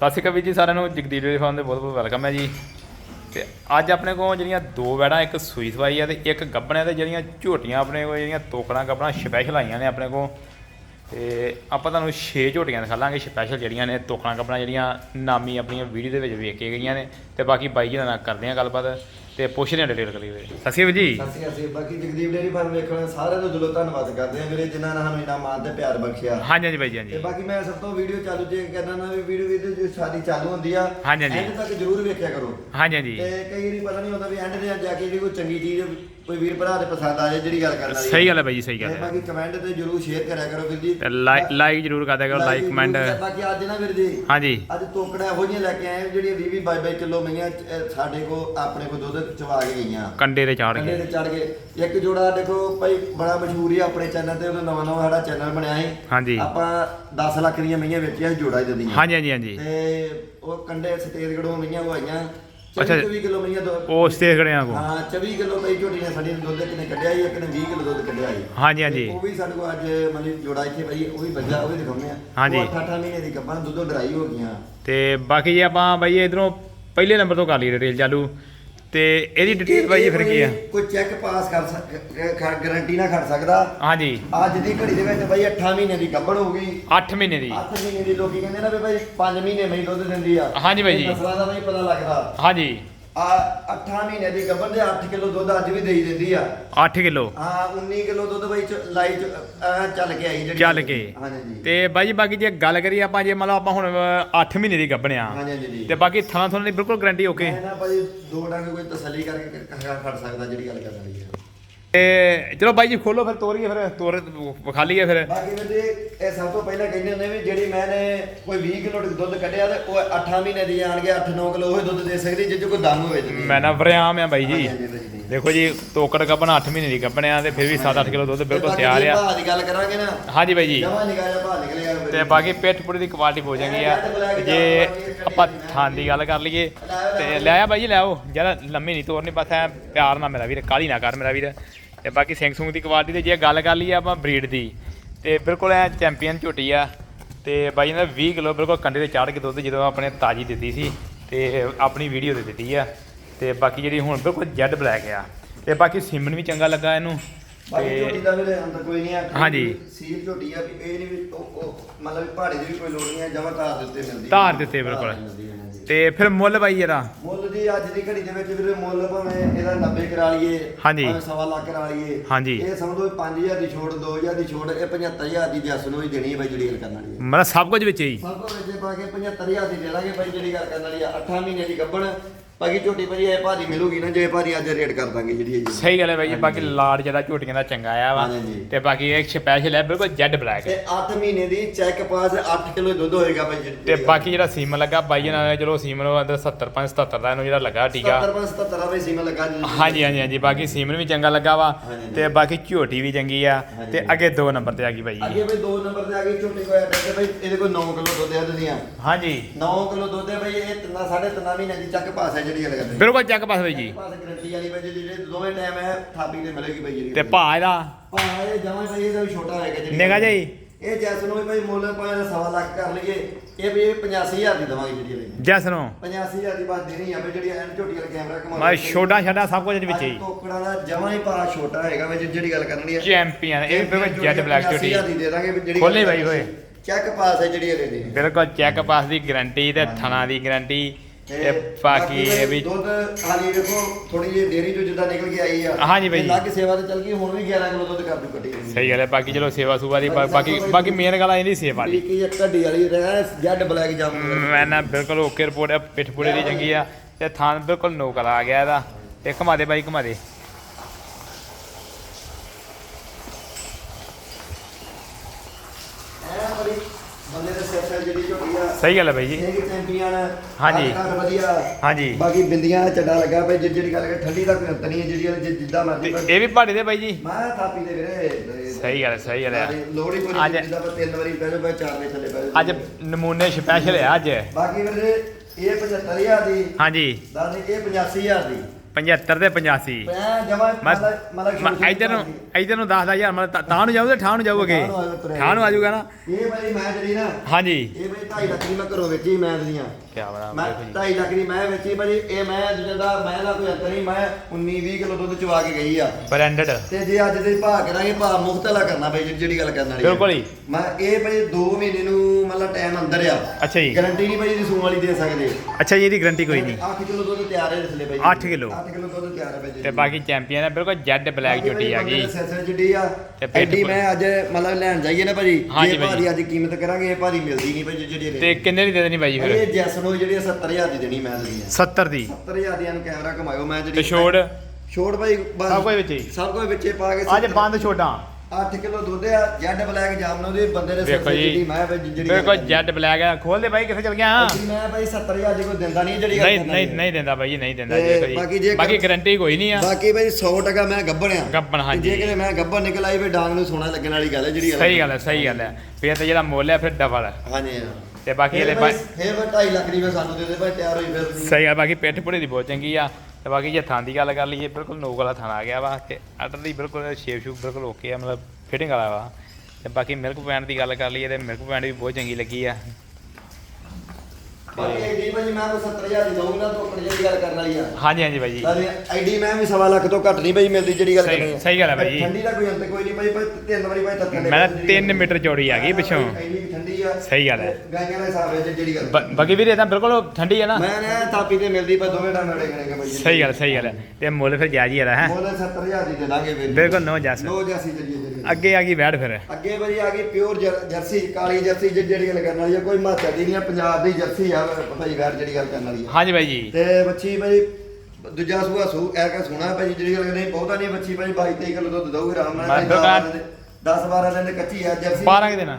ਸਤਿ ਸ਼੍ਰੀ ਅਕਾਲ ਵੀਰ ਜੀ, ਸਾਰਿਆਂ ਨੂੰ ਜਗਦੀਪ ਡੇਅਰੀ ਫਾਰਮ ਦੇ ਬਹੁਤ ਬਹੁਤ ਵੈਲਕਮ ਹੈ ਜੀ। ਤੇ ਅੱਜ ਆਪਣੇ ਕੋਲ ਜਿਹੜੀਆਂ ਦੋ ਵੈੜਾਂ, ਇੱਕ ਸੂਈ ਸਵਾਈ ਆ ਤੇ ਇੱਕ ਗੱਬਣਿਆ ਤੇ ਜਿਹੜੀਆਂ ਝੋਟੀਆਂ ਆਪਣੇ ਕੋਲ, ਜਿਹੜੀਆਂ ਤੋਕੜਾਂ ਗੱਬਣਾ ਸਪੈਸ਼ਲ ਆਈਆਂ ਨੇ ਆਪਣੇ ਕੋਲ। ਤੇ ਆਪਾਂ ਤੁਹਾਨੂੰ 6 ਝੋਟੀਆਂ ਦਿਖਾ ਲਾਂਗੇ ਸਪੈਸ਼ਲ ਜਿਹੜੀਆਂ ਨੇ, ਤੋਕੜਾਂ ਗੱਬਣਾ ਜਿਹੜੀਆਂ ਨਾਮੀ ਆਪਣੀਆਂ ਵੀਡੀਓ ਦੇ ਵਿੱਚ ਵੇਖ ਕੇ ਗਈਆਂ ਨੇ। ਤੇ ਬਾਕੀ ਬਾਈ ਜੀ ਨਾਲ ਕਰਦੇ ਆ ਗੱਲਬਾਤ। ਤੇ ਪੁੱਛਦੇ ਆ ਡਿਟੇਲ ਕਰੀ ਵੀਰੇ। ਸਤਿ ਸ਼੍ਰੀ ਅਕਾਲ ਜੀ। ਬਾਕੀ ਜਗਦੀਪ ਡੇਰੀ ਫਾਰਮ ਵੇਖਣ ਸਾਰਿਆਂ ਦਾ ਦਿਲੋਂ ਧੰਨਵਾਦ ਕਰਦੇ ਹਾਂ ਵੀਰੇ ਜਿਨ੍ਹਾਂ ਨੇ ਸਾਨੂੰ ਇੰਨਾ ਮਾਣ ਤੇ ਪਿਆਰ ਬਖਸ਼ਿਆ। ਹਾਂਜੀ ਹਾਂਜੀ ਬਾਈ ਜੀ ਤੇ ਹਾਂਜੀ ਬਾਕੀ ਮੈਂ ਸਭ ਤੋਂ ਵੀਡੀਓ ਚਾਲੂ ਜੇ ਕਰਨਾ ਨਾ ਵੀ ਵੀਡੀਓ ਇਹਦੇ ਜੋ ਸਾਡੀ ਚਾਲੂ ਹੁੰਦੀ ਆ ਹਾਂਜੀ, ਹਾਂਜੀ। ਐਂਡ ਤੱਕ ਜ਼ਰੂਰ ਵੇਖਿਆ ਕਰੋ। ਹਾਂਜੀ ਹਾਂਜੀ। ਤੇ ਕਈ ਵਾਰੀ ਪਤਾ ਨਹੀਂ ਹੁੰਦਾ ਵੀ ਐਂਡ ਤੇ ਜਾ ਕੇ ਜਿਹੜੀ ਕੋਈ ਚੰਗੀ ਚੀਜ਼ ਕੋਈ ਵੀਰ ਭਰਾ ਦੇ ਪਸੰਦ ਆ ਜਾਏ ਜਿਹੜੀ ਗੱਲ ਕਰਨ ਵਾਲੀ ਸਹੀ ਗੱਲ ਹੈ ਬਾਈ ਜੀ ਸਹੀ ਗੱਲ ਹੈ। ਬਾਕੀ ਕਮੈਂਟ ਤੇ ਜ਼ਰੂਰ ਸ਼ੇਅਰ ਕਰਿਆ ਕਰੋ ਵੀਰ ਜੀ। ਤੇ ਲਾਈਕ ਲਾਈਕ ਜਰੂਰ ਕਰ ਦਿਆ ਕਰੋ ਲਾਈਕ ਕਮੈਂਟ। ਬਾਕੀ ਅੱਜ ਨਾ ਵੀਰ ਜੀ ਹਾਂਜੀ। ਅੱਜ ਤੋਕੜਾ ਇਹੋ ਜਿਹੀਆਂ ਲੈ ਕੇ ਆਏ ਹਾਂ ਜਿਹੜੀਆਂ 20 20 22 ਕਿਲੋ ਮਈਆਂ ਸਾਡੇ ਕੋ ਆਪਣੇ ਕੋ ਦੁੱਧ ਚਵਾ ਕੇ ਗਈਆਂ। ਕੰਡੇ ਤੇ ਚਾੜ ਕੰਡੇ ਕੇ ਤੇ ਚੜ ਗਏ ਇੱਕ ਜੋੜਾ ਦੇਖੋ ਭਾਈ ਬੜਾ ਮਸ਼ਹੂਰ ਹੀ ਆਪਣੇ ਚੈਨਲ ਤੇ ਉਹਦਾ ਨਵਾਂ ਨਵਾਂ ਸਾਡਾ ਚੈਨਲ ਬਣਿਆ ਸੀ। ਹਾਂਜੀ। ਆਪਾਂ 10 ਲੱਖ ਦੀਆਂ ਮਈਆਂ ਵੇਚੀਆਂ ਜੋੜਾ ਜਦੀਆਂ ਹਾਂਜੀ ਹਾਂਜੀ ਹਾਂਜੀ। ਤੇ ਉਹ ਕੰਡੇ ਸਤੇਜਗੜੋਂ ਮਈਆਂ ਉਹ ਆਈਆਂ। ਅੱਛਾ। 24 ਕਿਲੋ ਮਈਆਂ ਦੋ ਉਹ ਸਟੇਜ ਖੜਿਆ ਕੋ। ਹਾਂ 24 ਕਿਲੋ ਪਈ ਝੋਟੀ ਨੇ ਸਾਡੀ ਨੇ ਦੁੱਧ ਕਿਨੇ ਕੱਢਿਆ ਸੀ ਇੱਕ ਨੇ 20 ਕਿਲੋ ਦੁੱਧ ਕੱਢਿਆ ਸੀ ਹਾਂਜੀ ਹਾਂਜੀ। ਉਹ ਵੀ ਸਾਡੇ ਕੋਲ ਅੱਜ ਮਤਲਬ ਜੋੜਾ ਇੱਥੇ ਭਾਈ ਉਹ ਵੀ ਬੱਜਾ ਉਹ ਵੀ ਦਿਖਾਉਂਦੇ ਆ। ਹਾਂਜੀ। ਉਹ 8 ਮਹੀਨੇ ਦੀ ਗੱਭਾਂ ਦੁੱਧੋਂ ਡਰਾਈ ਹੋ ਗਈਆਂ। ਤੇ ਬਾਕੀ ਜੇ ਆਪਾਂ ਬਾਈ ਇਧਰੋਂ ਪਹਿਲੇ ਨੰਬਰ ਤੋਂ ਕਰ ਲਈ ਡਿਟੇਲ ਚਾਲੂ। ਤੇ ਇਹਦੀ ਡਿਟੇਲ ਬਾਈ ਜੀ ਫਿਰ ਕੀ ਆ? ਕੋਈ ਚੈੱਕ ਪਾਸ ਕਰ ਗਾਰੰਟੀ ਨਾ ਖੜ ਸਕਦਾ। ਹਾਂਜੀ। ਅੱਜ ਦੀ ਘੜੀ ਦੇ ਵਿੱਚ ਬਈ 8 ਮਹੀਨੇ ਦੀ ਗੱਭਣ ਹੋ ਗਈ। 8 ਮਹੀਨੇ ਦੀ। 8 ਮਹੀਨੇ ਦੀ ਲੋਕੀ ਕਹਿੰਦੇ ਨਾ ਵੀ ਭਾਈ 5 ਮਹੀਨੇ ਨਹੀਂ ਦੁੱਧ ਦਿੰਦੀ ਆ। ਹਾਂਜੀ ਬਾਈ ਜੀ। ਨਸਲਾਂ ਦਾ ਨਹੀਂ ਪਤਾ ਲੱਗਦਾ। ਹਾਂਜੀ। ਆ 8 ਮਹੀਨੇ ਦੀ ਗੱਭਣ ਦੇ 8 ਕਿਲੋ ਦੁੱਧ ਅੱਜ ਵੀ ਦੇਈ ਦਿੰਦੀ ਆ। 8 ਕਿਲੋ? ਹਾਂ 19 ਕਿਲੋ ਦੁੱਧ ਬਈ ਚ- ਲਾਈ ਚ ਅਹ, ਚੱਲ ਕੇ ਆਈ ਜਿਹੜੀ ਚੱਲ ਕੇ। ਹਾਂਜੀ। ਤੇ ਬਾਈ ਜੀ ਬਾਕੀ ਜੇ ਗੱਲ ਕਰੀਏ ਆਪਾਂ ਜੇ ਮਤਲਬ ਆਪਾਂ ਹੁਣ 8 ਮਹੀਨੇ ਦੀ ਗੱਭਣਿਆ ਹਾਂਜੀ ਹਾਂਜੀ ਜੀ। ਤੇ ਬਾਕੀ ਥਾਂ ਦੀ ਬਿਲਕੁਲ ਗਾਰੰਟੀ ਓਕੇ। ਮੈਂ ਨਾ ਭਾਈ ਦੋ ਡੰਗ ਕੋਈ ਤਸੱਲੀ ਕਰਕੇ ਕ- ਖੜ ਸਕਦਾ ਜਿਹੜੀ ਗੱਲ ਕਰਨ ਵਾਲੀ ਹੈ ਤੇ ਚਲੋ ਬਾਈ ਜੀ ਖੋਲੋ ਫਿਰ ਤੋਰੀਏ ਫਿਰ ਤੋਰ ਵਿਖਾ ਲਈਏ ਫਿਰ। ਬਾਕੀ ਵੀਰ ਜੀ ਇਹ ਸਭ ਤੋਂ ਪਹਿਲਾਂ ਕਹਿੰਦੇ ਹੁੰਦੇ ਵੀ ਜਿਹੜੀ ਮੈਂ ਨੇ ਕੋਈ 20 ਕਿਲੋ ਦੁੱਧ ਕੱਢਿਆ ਤੇ ਉਹ 8 ਮਹੀਨੇ ਦੀ ਆਣ ਕੇ 8-9 ਕਿਲੋ ਉਹ ਦੁੱਧ ਦੇ ਸਕਦੀ ਜੇ ਕੋਈ ਦਮ ਹੋਵੇ ਤੇ ਮੈਂ ਨਾ ਵਰਿਆਮ ਆ ਬਾਈ ਜੀ। ਦੇਖੋ ਜੀ ਤੋਕੜ ਗੱਭਣ 8 ਮਹੀਨੇ ਦੀ ਗੱਭਣਿਆ ਤੇ ਫਿਰ ਵੀ 7-8 ਕਿਲੋ ਦੁੱਧ ਬਿਲਕੁਲ ਤਿਆਰ ਆ। ਭਾਅ ਦੀ ਗੱਲ ਕਰਾਂਗੇ ਨਾ ਹਾਂਜੀ ਬਾਈ ਜੀ। ਜਮਾ ਭਾਅ ਤੇ। ਬਾਕੀ ਪਿੱਠ ਪੁੜੀ ਦੀ ਕੁਆਲਿਟੀ ਹੋ ਜਾਂਦੀ ਆ। ਜੇ ਆਪਾਂ ਥਾਂ ਦੀ ਗੱਲ ਕਰ ਲਈਏ ਤੇ ਲੈ ਆ ਬਾਈ ਜੀ ਲੈ ਆਓ। ਜ਼ਿਆਦਾ ਲੰਮੀ ਨਹੀਂ ਤੋਰਨੀ ਬਸ ਐ ਪਿਆਰ ਨਾਲ ਮੇਰਾ ਵੀਰ ਕਾਲੀ ਨਾ ਕਰ ਮੇਰਾ ਵੀਰ। ਤੇ ਬਾਕੀ ਸਿੰਘ ਸੁੰਗ ਦੀ ਕੁਆਲਿਟੀ ਤੇ ਜੇ ਗੱਲ ਕਰ ਲਈਏ ਆਪਾਂ ਬਰੀਡ ਦੀ ਤੇ ਬਿਲਕੁਲ ਐ ਚੈਂਪੀਅਨ ਝੋਟੀ ਆ। ਤੇ ਬਾਈ ਨੇ 20 ਕਿਲੋ ਬਿਲਕੁਲ ਕੰਡੇ ਤੇ ਚਾੜ ਕੇ ਦੁੱਧ ਜਦੋਂ ਆਪਣੇ ਤਾਜੀ ਦਿੱਤੀ ਸੀ ਤੇ ਆਪਣੀ ਵੀਡੀਓ ਤੇ ਦਿੱਤੀ ਆ। ਤੇ ਬਾਕੀ ਜਿਹੜੀ ਹੁਣ ਬਿਲਕੁਲ ਜੈਡ ਬਲੈਕ ਆ ਤੇ ਬਾਕੀ ਸਿਮਨ ਵੀ ਚੰਗਾ ਲੱਗਾ ਇਹਨੂੰ ਬਾਕੀ ਝੋਟੀ ਦਾ ਵੀਰੇ ਅੰਦਰ ਕੋਈ ਨਹੀਂ ਆ ਹਾਂਜੀ। ਸੀਲ ਝੋਟੀ ਆ ਵੀ ਇਹ ਨਹੀਂ ਵੀ ਉਹ ਉਹ ਮਤਲਬ ਵੀ ਪਹਾੜੇ ਦੀ ਵੀ ਕੋਈ ਲੋੜ ਨਹੀਂ ਆ ਜਮਾ ਧਾਰ ਦੇ ਉੱਤੇ ਮਿਲਦੀ ਆ। ਧਾਰ ਦੇ ਉੱਤੇ ਬਿਲਕੁਲ। ਧਾਰ ਮਿਲਦੀ ਆ, ਹਾਂਜੀ। ਤੇ ਫਿਰ ਮੁੱਲ ਬਾਈ ਇਹਦਾ ਮੁੱਲ ਦੀ ਅੱਜ ਦੀ ਘੜੀ ਦੇ ਵਿੱਚ ਵੀਰੇ ਮੁੱਲ ਭਾਵੇਂ ਇਹਦਾ 90 ਕਰਾ ਲਈਏ ਹਾਂਜੀ। ਸਵਾ ਲੱਖ ਕਰਾ ਲਈਏ ਹਾਂਜੀ। ਇਹ ਸਮਝੋ 5000 ਦੀ ਛੋਟ 2000 ਦੀ ਛੋਟ ਇਹ 75000 ਦੀ ਜੱਸ ਨੂੰ ਹੀ ਦੇਣੀ ਹੈ ਬਾਈ ਜਿਹੜੀ ਗੱਲ ਕਰਨ ਵਾਲੀ ਹੈ ਮਤਲਬ ਸਭ ਕੁਝ ਵਿੱਚ ਹੀ ਸਭ ਤੋਂ ਵਿੱਚ ਪਾ ਕੇ 75000 ਦੀ ਦੇ ਦਾਂਗੇ ਬਾਈ ਜਿਹੜੀ ਗੱਲ ਕਰਨ ਵਾਲੀ ਆ 8 ਮਹੀਨੇ ਦੀ ਗੱਬਣ ਬਾਕੀ ਝੋਟੀ ਭਾਜੀ ਇਹ ਭਾਰੀ ਮਿਲੂਗੀ ਨਾ ਜੇ ਭਾਰੀ ਅੱਜ ਰੇਟ ਕਰ ਦਾਂਗੇ ਜਿਹੜੀ ਇਹ ਜੀ ਸਹੀ ਗੱਲ ਹੈ ਬਾਈ ਜੀ ਬਾਕੀ ਲਾੜ ਜਿਹੜਾ ਝੋਟੀਆਂ ਦਾ ਚੰਗਾ ਆ ਵਾ। ਹਾਂਜੀ। ਤੇ ਬਾਕੀ ਇੱਕ ਸਪੈਸ਼ਲ ਹੈ ਬਿਲਕੁਲ ਜੈਡ ਬਲੈਕ ਤੇ 8 ਮਹੀਨੇ ਦੀ ਚੈੱਕ ਪਾਸ 8 ਕਿਲੋ ਦੁੱਧ ਹੋਏਗਾ ਬਾਈ ਜਿਹੜੀ ਤੇ ਬਾਕੀ ਜਿਹੜਾ ਸੀਮਨ ਲੱਗਾ ਬਾਈ ਨਾਲ ਚਲੋ ਸੀਮਨ ਉਹ ਅੰਦਰ 70 5 77 ਦਾ ਇਹਨੂੰ ਜਿਹੜਾ ਲੱਗਾ ਟੀਕਾ। 70 77 ਰੁਪਏ ਸੀਮਾ ਲੱਗਾ ਜੀ। ਹਾਂਜੀ ਹਾਂਜੀ ਹਾਂਜੀ ਬਾਕੀ ਸੀਮਨ ਵੀ ਚੰਗਾ ਲੱਗਾ ਵਾ। ਹਾਂਜੀ। ਤੇ ਬਾਕੀ ਝੋਟੀ ਵੀ ਚੰਗੀ ਆ। ਹਾਂਜੀ। ਤੇ ਅੱਗੇ ਦੋ ਨੰਬਰ ਤੇ ਆ ਗਈ ਬਾਈ ਜੀ ਅੱਗੇ ਬਈ 2 ਨੰਬਰ ਤੇ ਆ ਗਈ ਝੋਟੀ ਕੋਇਆ ਤੇ ਬਈ ਇਹਦੇ ਕੋਲ 9 ਕਿਲੋ ਦੁੱਧ ਹੈ ਤੁਸੀਂ ਹਾਂਜੀ। 9 ਕਿਲੋ ਦੁੱਧ ਹੈ ਬਈ ਇਹ ਤਿੰਨਾ ਸਾਢੇ ਤਿੰਨਾਂ ਮਹੀਨੇ ਦੀ ਚੱਕ ਪਾਸ ਹੈ ਜਿਹੜੀ ਗੱਲ ਕਰਦੇ ਬਿਲਕੁਲ ਚੱਕ ਪਾਸ ਬਾਈ ਜੀ। ਪਾਸ ਗਰੰਟੀ ਵਾਲੀ ਬਈ ਜਿਹੜੇ ਦੋਵੇਂ ਟਾਈਮ ਹੈ ਥਾਪੀ ਤੇ ਮਿਲੇਗੀ ਬਈ ਜਿਹੜੀ ਤੇ ਭਾ ਇਹਦਾ? ਭਾਅ ਇਹ ਜਮਾਂ ਬਈ ਇਹਦਾ ਵੀ ਛੋਟਾ ਹੋਏਗਾ ਜਿਹੜੀ ਨਿਗਾ ਜੀ ਇਹ ਜੈਸ ਨੂੰ ਵੀ ਬਈ ਮੁੱਲ ਭਾਵੇਂ ਸਵਾ ਲੱਖ ਕਰ ਲਈਏ। ਇਹ ਵੀ 85000 ਦੀ ਦਵਾਂਗੇ ਜਿਹੜੀ ਲਈ ਜੈਸ ਨੂੰ। 85000 ਦੀ ਬਾਤ ਦੇਣੀ ਆ ਬਈ ਜਿਹੜੀ ਐਨ ਝੋਟੀ ਵਾਲਾ ਕੈਮਰਾ ਘੁਮਾ ਮੈਂ ਛੋਟਾ ਛੱਡਾ ਸਭ ਕੁਝ ਵਿੱਚ ਹੀ। ਟੋਕੜਾ ਦਾ ਜਮਾਂ ਹੀ ਭਾ ਛੋਟਾ ਹੈਗਾ ਬਈ ਜਿਹੜੀ ਗੱਲ ਕਰਨੀ ਹੈ ਚੈਂਪੀਅਨ ਇਹ ਵੀ ਜੈਡ ਬਲੈਕ ਝੋਟੀ। 85000 ਦੀ ਦੇ ਦਾਂਗੇ ਵੀ ਜਿਹੜੀ ਖੋਲੀ ਬਾਈ ਓਏ। ਚੈੱਕ ਪਾਸ ਹੈ ਜਿਹੜੀ ਇਹਦੇ ਦੀ ਬਿਲਕੁਲ ਚੈੱਕ ਪਾਸ ਦੀ ਗਾਰੰਟੀ ਤੇ ਥਣਾ ਦੀ ਗਾਰੰਟੀ ਤੇ ਬਾਕੀ ਇਹ ਵੀ ਦੁੱਧ ਹਾਲੀ ਵੇਖੋ ਥੋੜੀ ਜਿਹੀ ਡੇਰੀ ਚੋਂ ਜਿੱਦਾਂ ਨਿਕਲ ਕੇ ਆਈ ਆ। ਹਾਂਜੀ ਬਾਈ। ਲੱਗ ਸੇਵਾ ਤੇ ਚੱਲ ਗਈ ਹੁਣ ਵੀ 11 ਕਿਲੋ ਦੁੱਧ ਕਰ ਦੂ ਕੱਟੀ ਸਹੀ ਗੱਲ ਹੈ ਬਾਕੀ ਚਲੋ ਸੇਵਾ ਸੁਭਾ ਦੀ ਬਾਕੀ ਬਾਕੀ ਮੇਨ ਗੱਲ ਆ ਇਹਦੀ ਸੇਵਾ ਦੀ। ਕੀ ਇੱਕ ਢੱਡੀ ਵਾਲੀ ਰਹਿ ਜੱਡ ਬਲੈਕ ਜਾਮ ਮੈਂ ਨਾ ਬਿਲਕੁਲ ਓਕੇ ਰਿਪੋਰਟ ਪਿੱਠ ਪੁੜੇ ਦੀ ਚੰਗੀ ਆ ਤੇ ਥਾਂ ਬਿਲਕੁਲ ਨੋਕਲ ਆ ਗਿਆ ਇਹਦਾ। ਤੇ ਘੁਮਾ ਦੇ ਬਾਈ ਘੁਮਾ ਦੇ ਐ ਬੜੀ ਬੰਦੇ ਦੇ ਸਿਰ ਸਿਰ ਜਿਹੜੀ ਝੋਟੀ ਆ ਸਹੀ ਗੱਲ ਹੈ ਬਾਈ ਜੀ। ਇਹ ਕਿ ਚੈਂਪੀਅਨ ਹਾਂਜੀ। ਵਧੀਆ। ਹਾਂਜੀ। ਬਾਕੀ ਬਿੰਦੀਆਂ ਚੱਡਾ ਲੱਗਾ ਜਿ- ਜਿਹੜੀ ਗੱਲ ਕਰ ਠੰਡੀ ਦਾ ਕੋਈ ਅੰਤ ਨਹੀਂ ਹੈ ਜਿਹੜੀ ਜਿੱਦਾਂ ਮਰਜ਼ੀ ਇਹ ਵੀ ਪਹਾੜੀ ਦੇ ਬਾਈ ਜੀ। ਮੈਂ ਥਾਪੀ ਦੇ ਵੀਰੇ। ਸਹੀ ਗੱਲ ਹੈ, ਸਹੀ ਗੱਲ ਹੈ। ਲੋੜੀ ਨਹੀਂ ਜਿੱਦਾਂ ਆਪਾਂ ਤਿੰਨ ਵਾਰੀ ਜਾਓ ਬਈ ਚਾਰ ਵਜੇ ਥੱਲੇ ਜਾਓ ਅੱਜ ਨਮੂਨੇ ਸਪੈਸ਼ਲ ਹੈ ਅੱਜ। ਬਾਕੀ ਵੀਰੇ ਇਹ 75000 ਦੀ ਹਾਂਜੀ। ਦੱਸ ਦੇ ਇਹ 85000 ਦੀ। 75 ਤੇ 85 ਮੈਂ ਜਮਾ ਮੈਂ ਮਤਲਬ ਮੈਂ ਇਧਰ ਨੂੰ ਇਧਰ ਨੂੰ 10000 ਮਤਲਬ ਤਾਂ- ਤਾਂ ਨੂੰ ਜਾਊ ਤੇ ਠਾਹ ਨੂੰ ਜਾਊਗੇ ਠਾਹ ਨੂੰ ਆਜੂ ਤੁਰਿਆ ਠਾਹ ਨੂੰ ਆ ਜਾਊਗਾ ਨਾ? ਇਹ ਭਾਈ ਮੈਂ ਜਿਹੜੀ ਨਾ ਹਾਂਜੀ। ਇਹ ਭਾਈ 2.5 ਲੱਖ ਦੀ ਮੈਂ ਘਰੋਂ ਵੇਚੀ ਮੈਂ ਦੀਆਂ ਕੀ ਬਣਾ ਮੈਂ ਦੇਖੋ ਜੀ 2.5 ਲੱਖ ਦੀ ਮੈਂ ਵੇਚੀ ਭਾਜੀ ਇਹ ਮੈਂ ਜਿਹਦਾ ਮੈਂ ਨਾ ਕੋਈ ਅੰਤਰ ਨਹੀਂ ਮੈਂ 19 20 ਕਿਲੋ ਦੁੱਧ ਚਵਾ ਕੇ ਗਈ ਆ। ਬ੍ਰਾਂਡਡ ਤੇ ਜੇ ਅੱਜ ਦੇ ਭਾਅ ਕਰਾਂਗੇ ਭਾਅ ਮੁਖਤਲਾ ਕਰਨਾ ਭਾਈ ਜਿਹੜੀ- ਗੱਲ ਕਰਨ ਵਾਲੀ। ਬਿਲਕੁਲ ਹੀ। ਮੈਂ ਇਹ ਭਾਈ 2 ਮਹੀਨੇ ਨੂੰ ਮਤਲਬ ਟਾਈਮ ਅੰਦਰ ਆ। ਅੱਛਾ ਜੀ। ਗਾਰੰਟੀ ਨਹੀਂ ਭਾਈ ਦੀ ਸੂਣ ਵਾਲੀ ਦੇ ਸਕਦੇ। ਅੱਛਾ ਜੀ ਇਹਦੀ ਗਾਰੰਟੀ ਕੋਈ ਨਹੀਂ। 8 ਕਿਲੋ ਦੁੱਧ ਤਿਆਰ ਹੈ ਇਸ ਲਈ ਭਾਈ। ਅੱਠ ਕਿੱਲੋ। 8 ਕਿਲੋ ਦੁੱਧ ਤਿਆਰ ਹੈ ਭਾਈ ਜੀ। ਤੇ ਬਾਕੀ ਚੈਂਪੀਅਨ ਹੈ ਬਿਲਕੁਲ ਜੈਡ ਬਲੈਕ ਝੋਟੀ ਆ ਗਈ। ਆ। ਤੇ ਐਡੀ। ਮੈਂ ਅੱਜ ਮਤਲਬ ਲੈਣ ਜਾਈਏ ਨਾ ਭਾਜੀ ਇਹ ਭਾਜੀ। ਭਾਜੀ ਅੱਜ ਕੀਮਤ ਕਰਾਂਗੇ ਇਹ ਭਾਜੀ ਮਿਲਦੀ ਨਹੀਂ ਭਾਜੀ ਜਿਹੜੀ ਤੇ ਕਿੰਨੇ ਦੀ ਦੇ ਦੇਣੀ ਬਾਈ ਫਿਰ? ਇਹ ਜੈਸਨੋ ਜਿਹੜੀ ਆ 70000 ਦੀ ਦੇਣੀ ਮੈਂ ਲਈ ਆ। 70 ਦੀ। 70000 ਦੀਆਂ ਨੂੰ ਕੈਮਰਾ ਘਮਾਇਓ ਮੈਂ ਜਿਹੜੀ ਤੇ ਛੋੜ? ਛੋੜ ਭਾਈ ਸਭ ਕੁਝ ਵਿੱਚ। ਸਭ ਕੁਝ ਵਿੱਚੇ ਪਾ ਕੇ ਅੱਜ ਬੰਦ ਛੋਟਾਂ। 8 ਕਿਲੋ ਦੁੱਧ ਆ ਜੈਡ ਬਲੈਕ ਜਾਮਨੋ ਦੇ ਬੰਦੇ ਦੇ ਵੇਖੋ ਜੀ। ਜਿਹੜੀ ਮੈਂ ਭਾਈ ਜਿਹੜੀ ਬਿਲਕੁਲ ਜੈਡ ਬਲੈਕ ਹੈ ਖੋਲ ਦੇ ਬਾਈ ਕਿੱਥੇ ਚਲ ਗਿਆ? ਜੀ ਮੈਂ ਭਾਈ 70000 ਦੀ ਕੋਈ ਦਿੰਦਾ ਨਹੀਂ ਜਿਹੜੀ ਗੱਲ ਨਹੀਂ ਕਰਨਾ ਨਹੀਂ ਹੈ। ਨਹੀਂ ਦਿੰਦਾ ਬਾਈ ਜੀ ਨਹੀਂ ਦਿੰਦਾ ਤੇ ਦੇਖੋ ਜੀ ਬਾਕੀ ਜੇ ਬਾਕੀ ਕਰ- ਗਾਰੰਟੀ ਕੋਈ ਨਹੀਂ ਆ। ਬਾਕੀ ਭਾਈ 100 ਟਕਾ ਮੈਂ ਗੱਬਣ ਆ ਗੱਭਣ, ਹਾਂਜੀ। ਤੇ ਜੇ ਕਿਤੇ ਮੈਂ ਗੱਬਣ ਨਿਕਲ ਆਈ ਵੀ ਡਾਂਗ ਨੂੰ ਸੋਨਾ ਲੱਗਣ ਵਾਲੀ ਗੱਲ ਹੈ ਜਿਹੜੀ ਸਹੀ ਗੱਲ ਹੈ ਸਹੀ ਗੱਲ ਹੈ। ਫਿਰ ਤੇ ਜਿਹੜਾ ਮੁੱਲ ਹੈ ਫਿਰ ਡਬਲ ਹਾਂਜੀ ਤੇ ਬਾਕੀ ਇਹਦੇ ਫੇਰ ਬਾਈ ਫੇਰ ਭਾਈ 2.5 ਲੱਖ ਦੀ ਮੈਂ ਸਾਨੂੰ ਦੇ ਦੇ ਭਾਈ ਤਿਆਰ ਹੋਈ ਫਿਰ ਤੁਸੀਂ। ਸਹੀ ਗੱਲ ਬਾਕੀ ਪਿੱਠ ਪੁੜੇ ਦੀ ਬਹੁਤ ਚੰਗੀ ਆ। ਤੇ ਬਾਕੀ ਜੇ ਥਾਂ ਦੀ ਗੱਲ ਕਰ ਲਈਏ, ਬਿਲਕੁਲ ਨੋਕ ਵਾਲਾ ਥਾਂ ਆ ਗਿਆ ਵਾ ਤੇ ਅਟਰ ਦੀ ਬਿਲਕੁਲ ਸ਼ੇਪ ਸ਼ੂਪ ਬਿਲਕੁਲ ਓਕੇ ਆ, ਮਤਲਬ ਫਿਟਿੰਗ ਵਾਲਾ ਵਾ। ਤੇ ਬਾਕੀ ਮਿਲਕ ਪੈਂਟ ਦੀ ਗੱਲ ਕਰ ਲਈਏ ਤੇ ਮਿਲਕ ਪੈਂਟ ਵੀ ਬਹੁਤ ਚੰਗੀ ਲੱਗੀ ਆ। ਬਾਕੀ ਆਈਡੀ ਭਾਜੀ ਮੈਂ ਕੋਈ 70000 ਦੀ ਦਊਂਗਾ ਤਾਂ ਆਪਣੀ ਜਿਹੜੀ ਗੱਲ ਕਰਨ ਵਾਲੀ ਆ। ਹਾਂਜੀ ਹਾਂਜੀ ਬਾਈ ਜੀ ਆਈਡੀ ਮੈਂ ਵੀ ਸਵਾ ਲੱਖ ਤੋਂ ਘੱਟ ਨਹੀਂ ਭਾਈ ਮਿਲਦੀ ਜਿਹੜੀ ਗੱਲ ਸਹੀ- ਕਰਨੀ ਆ। ਸਹੀ ਗੱਲ ਹੈ ਭਾਈ। ਠੰਡੀ ਦਾ ਕੋਈ ਅੰਤ ਕੋਈ ਨਹੀਂ ਭਾਈ ਭਾਈ ਤਿੰਨ ਵਾਰੀ ਭਾਈ ਤੱਕ ਮੈਂ 3 ਮੀਟਰ ਚੌੜੀ ਆ ਗਈ ਪਿੱਛੋਂ। ਠੰਡੀ ਆ। ਸਹੀ ਗੱਲ ਹੈ। ਤੇ ਗਾਈਆਂ ਦੇ ਹਿਸਾਬ ਵਿੱਚ ਜਿਹੜੀ ਗੱਲ ਬ- ਬਾਕੀ ਵੀਰੇ ਤਾਂ ਬਿਲਕੁਲ ਠੰਡੀ ਆ ਨਾ। ਮੈਂ ਨਾ ਥਾਪੀ ਤੇ ਮਿਲਦੀ ਪਰ ਦੋਵੇਂ ਟਾਈਮ ਨੇੜੇ ਕਣੇਗਾ ਭਾਈ ਸਹੀ ਗੱਲ ਸਹੀ ਗੱਲ ਹੈ ਤੇ ਮੁੱਲ ਫਿਰ ਜਾਇਜ਼ ਹੀ ਆ ਹੈ। ਮੋਲ 70000 ਦੀ ਦੇ ਦਾਂਗੇ ਫਿਰ। ਬਿਲਕੁਲ ਨੋ ਜੈਸ। ਨੋ ਜੈਸੀ ਅੱਗੇ ਆ ਗਈ ਬੈਠ ਫਿਰ। ਅੱਗੇ ਭਾਈ ਆ ਗਈ ਪਿਓਰ ਜਰਸੀ ਕਾਲੀ ਜਰਸੀ ਜਿਹੜੀ ਗੱਲ ਕਰਨ ਵਾਲੀ ਆ ਕੋਈ ਹਿਮਾਚਲ ਦੀ ਨਹੀਂ ਆ ਪੰਜਾਬ ਦੀ ਜਰਸੀ ਆ ਪਤਾ ਹੀ ਵੈਰ ਜਿਹੜੀ ਗੱਲ ਕਰਨ ਵਾਲੀ ਆ। ਹਾਂਜੀ ਬਾਈ ਜੀ। ਤੇ ਬੱਚੀ ਭਾਈ ਦੂਜਾ ਸੂਆ ਸੂ ਐ ਕਾ ਸੋਣਾ ਭਾਈ ਜਿਹੜੀ ਗੱਲ ਨਹੀਂ ਬਹੁਤਾ ਨਹੀਂ ਬੱਚੀ ਭਾਈ 22 23 ਕਿਲੋ ਦੁੱਧ ਦਊਗੀ ਆਰਾਮ ਨਾਲ ਦੁਕਾਨ- 10 12 ਦਿਨ ਕੱਚੀ ਆ ਜਰਸੀ। 12 ਕਿ ਦਿਨ।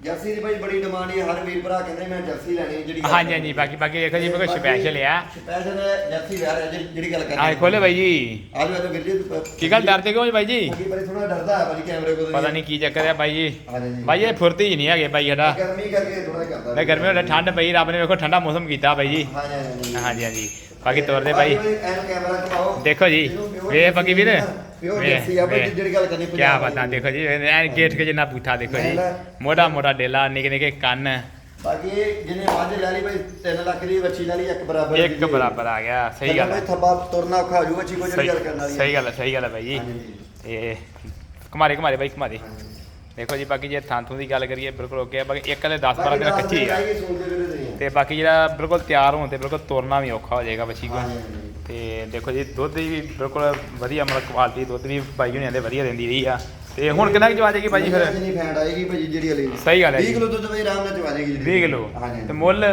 ਜਰਸੀ ਦੀ ਭਾਈ ਬੜੀ ਡਿਮਾਂਡ ਹੈ ਹਰ ਵੀਰ ਭਰਾ ਕਹਿੰਦੇ ਮੈਂ ਜਰਸੀ ਲੈਣੀ ਜਿਹੜੀ ਹਾਂਜੀ ਹਾਂਜੀ ਬਾਕੀ ਬਾਕੀ ਦੇਖੋ ਜੀ ਬਿਲਕੁਲ ਸਪੈਸ਼ਲ ਆ। ਸਪੈਸ਼ਲ ਜਰਸੀ ਵੈਰ ਹੈ ਜਿਹੜੀ- ਗੱਲ ਕਰਨੀ ਆ ਖੋਲੇ ਬਾਈ ਜੀ। ਆਜੋ ਆਜੋ ਵੀਰ ਜੀ ਕੀ ਗੱਲ ਡਰਦੇ ਕਿਉਂ ਬਾਈ ਜੀ? ਕੀ ਭਾਈ ਥੋੜਾ ਡਰਦਾ ਹੈ ਭਾਈ ਕੈਮਰੇ ਕੋਲ ਪਤਾ ਨਹੀਂ ਕੀ ਚੱਕਰ ਆ ਬਾਈ ਜੀ। ਬਾਈ ਇਹ ਫੁਰਤੀ ਹੀ ਨਹੀਂ ਹੈਗੇ ਬਾਈ ਸਾਡਾ। ਗਰਮੀ ਕਰਕੇ ਥੋੜਾ ਕਰਦਾ ਤੇ ਗਰਮੀ ਵਿੱਚ ਠੰਡ ਪਈ ਰੱਬ ਨੇ ਵੇਖੋ ਠੰਡਾ ਮੌਸਮ ਕੀਤਾ ਬਾਈ ਜੀ। ਹਾਂਜੀ ਹਾਂਜੀ ਹਾਂਜੀ। ਬਾਕੀ ਤੋਰਦੇ ਬਾਈ। ਦੇਖੋ ਜੀ। ਵੇ ਪੱਕੀ ਵੀਰ। ਗੱਲ ਕਰਨੀ ਕੀ ਬਾਤਾਂ ਦੇਖੋ ਜੀ ਐਨ ਗੇਟ ਕੇ ਜਿੰਨਾ ਪੁੱਠਾ ਦੇਖੋ ਜੀ। ਮੋਟਾ ਮੋਟਾ ਡੇਲਾ ਨਿੱਕੇ ਨਿੱਕੇ ਕੰਨ। ਬਾਕੀ ਇਹ ਜਿਹਨੇ ਮੱਝ ਲੈ ਲਈ ਭਾਈ 3 ਲੱਖ ਦੀ ਵੱਛੀ ਲੈ ਲਈ ਇੱਕ ਬਰਾਬਰ ਇੱਕ ਬਰਾਬਰ ਆ ਗਿਆ ਸਹੀ ਗੱਲ ਹੈ ਥੱਬਾ ਤੁਰਨਾ ਔਖਾ ਹੋ ਜੂਗਾ ਚੀਕੋ ਜਿਹੜੀ ਸਹੀ ਗੱਲ ਕਰਨ ਵਾਲੀ ਸਹੀ ਗੱਲ ਹੈ ਸਹੀ ਗੱਲ ਹੈ ਬਾਈ ਜੀ। ਹਾਂਜੀ। ਜੀ। ਤੇ ਕੁਮਾਰੇ ਕੁਮਾਰੇ ਬਾਈ ਕੁਮਾਰੇ ਦੇਖੋ ਜੀ ਬਾਕੀ ਜੇ ਥਾਂ ਥੂ ਦੀ ਗੱਲ ਕਰੀਏ ਬਿਲਕੁਲ ਓਕੇ ਆ ਬਾਕੀ ਇੱਕ ਦੇ 10 12 ਦਿਨ ਕੱਚੀ ਆ। ਤੇ ਬਾਕੀ ਜਿਹੜਾ ਬਿਲਕੁਲ ਤਿਆਰ ਹੋਣ ਤੇ ਬਿਲਕੁਲ ਤੋਰਨਾ ਵੀ ਔਖਾ ਹੋ ਜਾਏਗਾ ਬੱਚੀ ਕੋਲ। ਤੇ ਦੇਖੋ ਜੀ ਦੁੱਧ ਦੀ ਵੀ ਬਿਲਕੁਲ ਵਧੀਆ ਮਤਲਬ ਕੁਆਲਿਟੀ ਦੁੱਧ ਵੀ ਬਾਈ ਹੁਣਿਆਂ ਦੇ ਵਧੀਆ ਦਿੰਦੀ ਰਹੀ ਆ। ਤੇ ਹੁਣ ਕਿੰਨਾ ਕੁ ਚਵਾ ਜਾਏਗੀ ਬਾਈ ਫਿਰ? ਜਿੰਨੀ ਫੈਂਟ ਆਏਗੀ ਭਾਈ ਜਿਹੜੀ ਵਾਲੀ। ਸਹੀ ਗੱਲ ਹੈ 20 ਜੀ। ਕਿਲੋ ਦੁੱਧ ਭਾਈ ਆਰਾਮ ਨਾਲ ਚਵਾ ਜਾਏਗੀ 20 ਕਿਲੋ। ਹਾਂਜੀ। ਤੇ ਮੁੱਲ